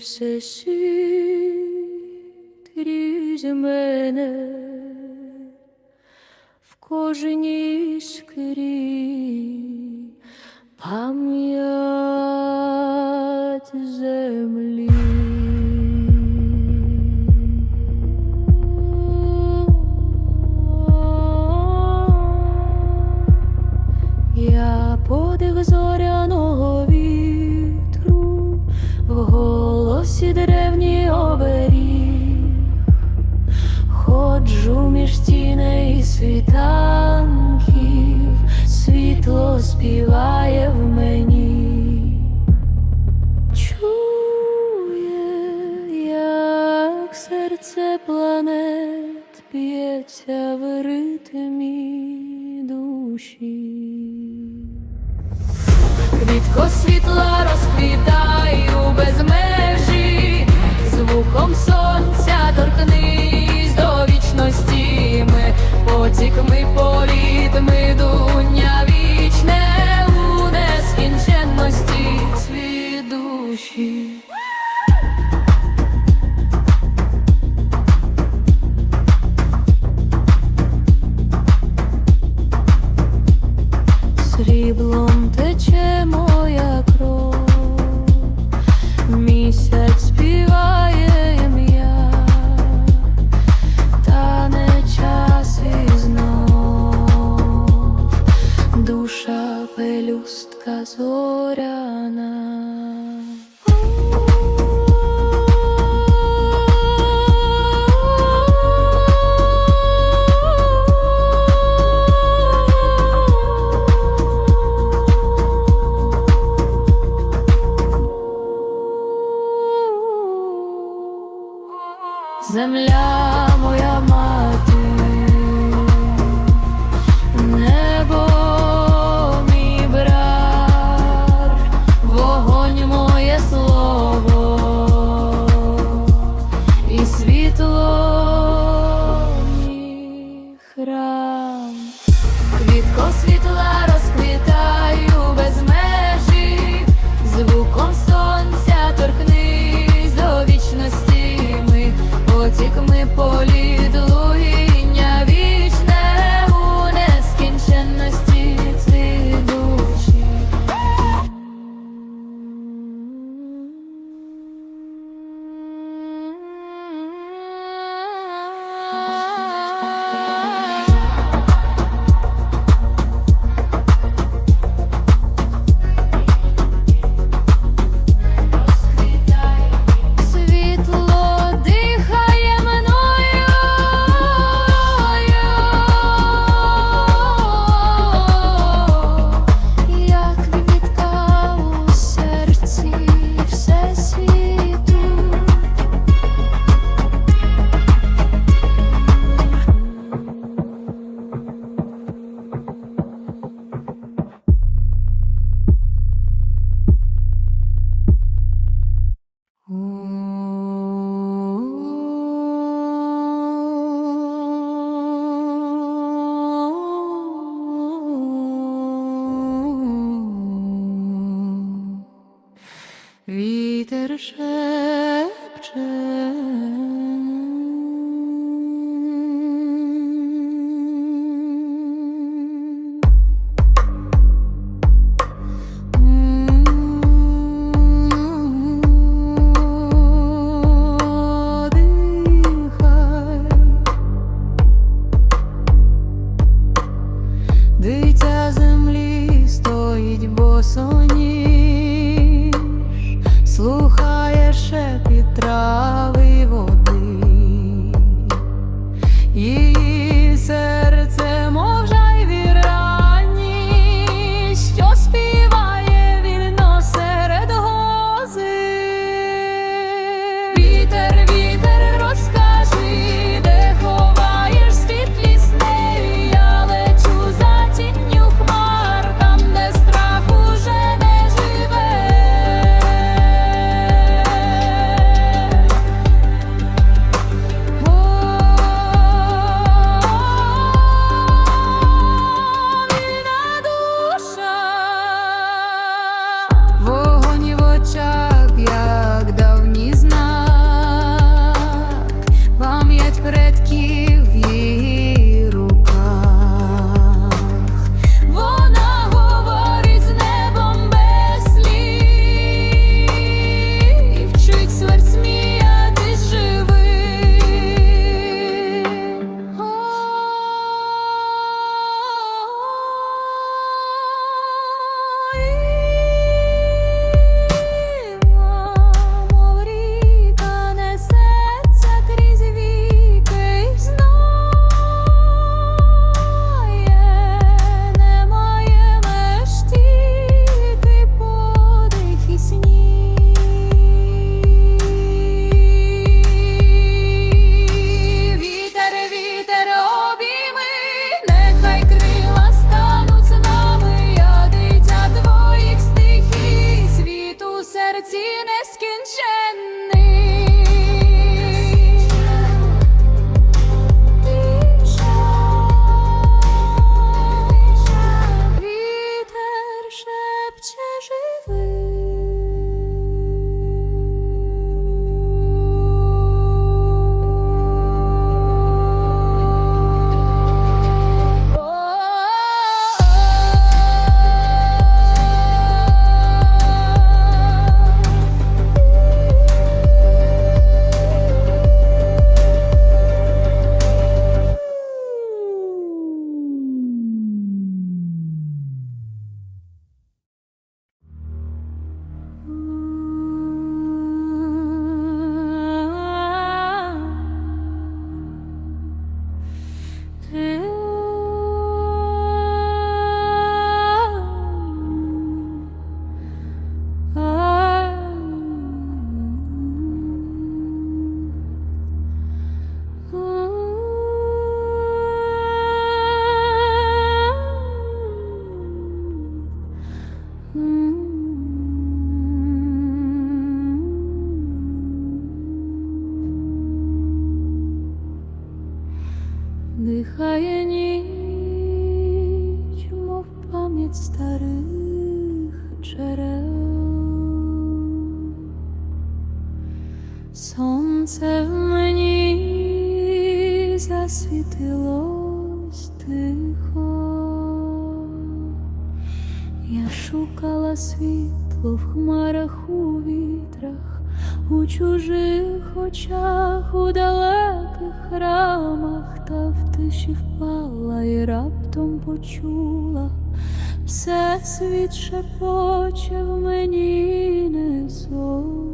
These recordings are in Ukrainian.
все світ різь мене. б'ється в ритмі душі. Квітко світла розквітаю без межі звуком сонця. сріблом. земля. потіками полі вітер шепче. Дитя землі стоїть босоні. В мені засвітилось тихо, я шукала світло в хмарах у вітрах, у чужих очах, у далеких храмах, та в тиші впала і раптом почула все світ шепоче в мені не зовсім.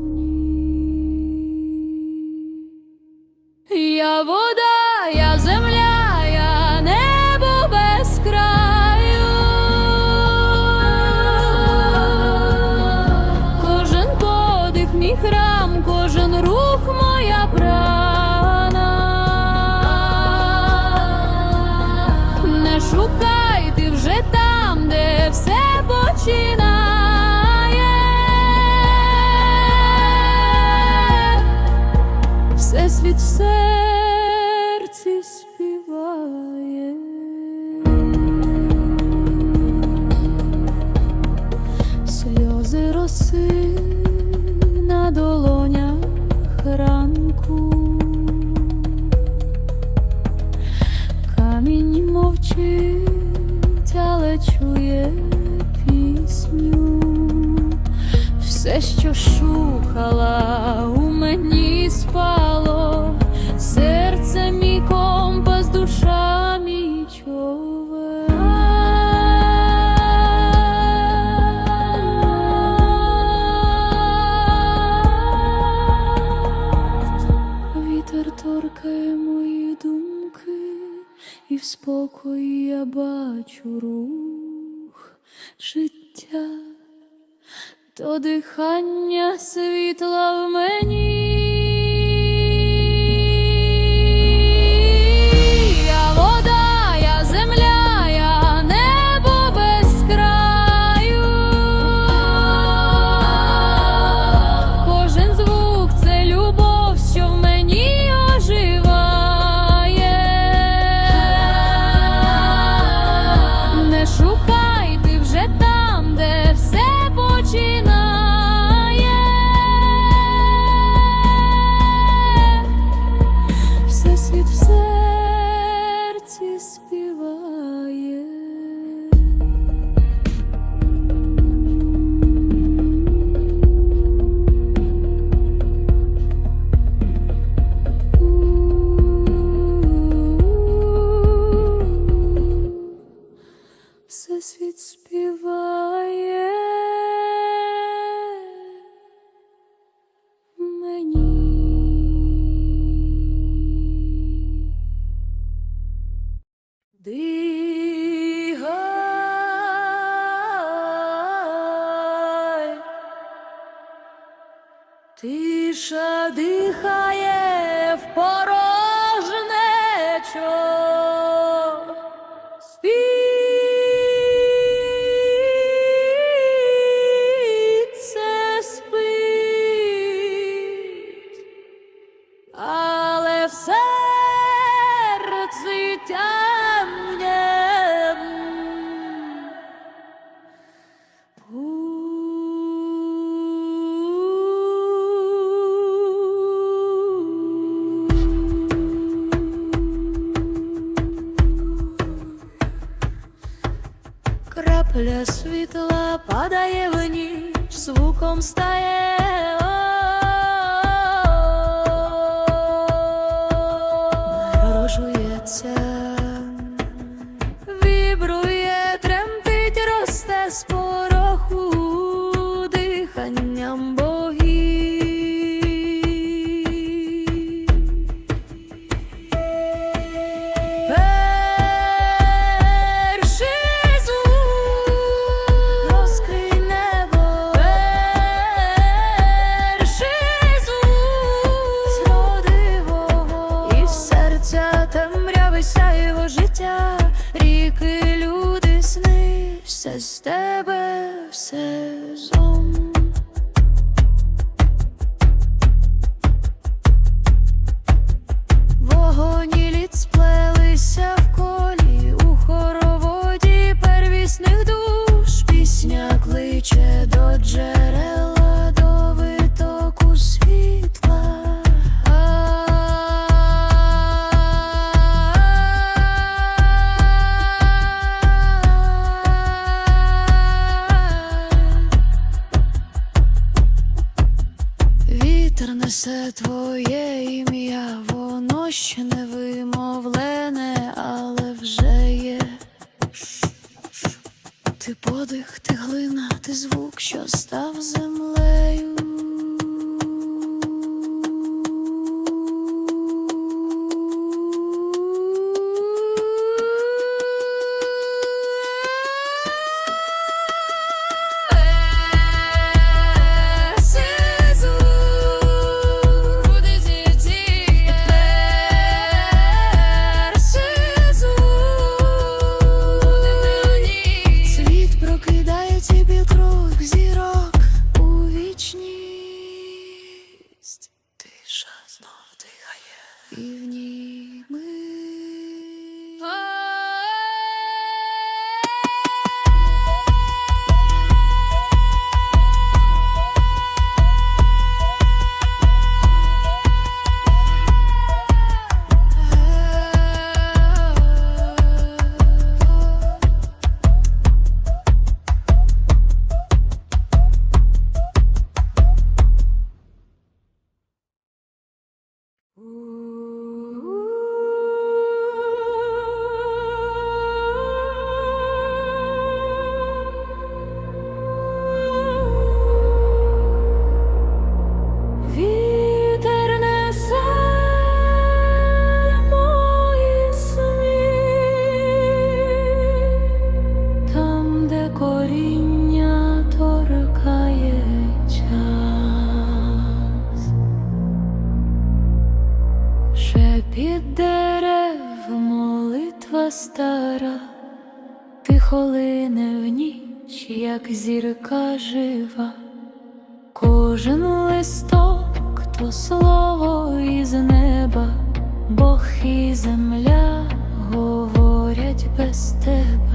око я бачу рух життя, то дихання світла в мені. звуком стає. Sister, brother, квітка жива, кожен листок то слово із неба, Бог і земля говорять без тебе.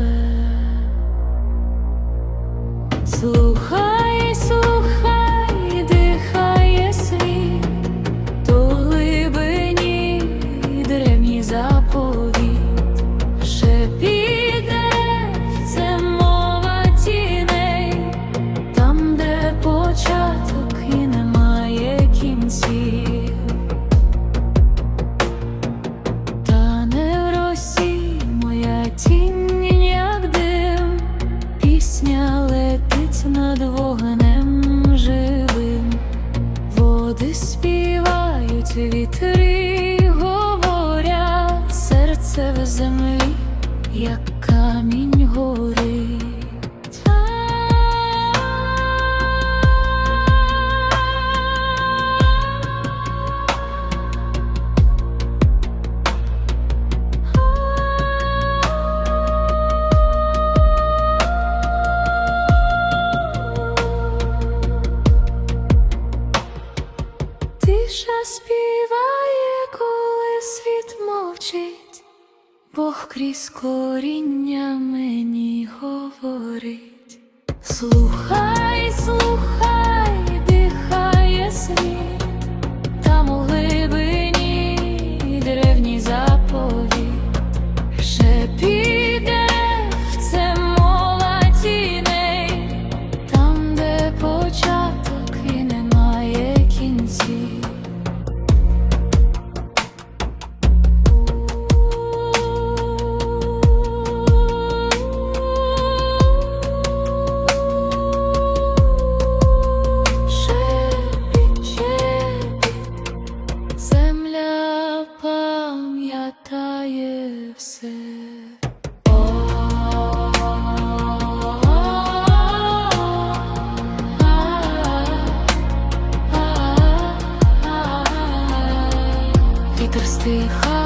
крізь коріння мені говорить, слухай. Вітер стиха.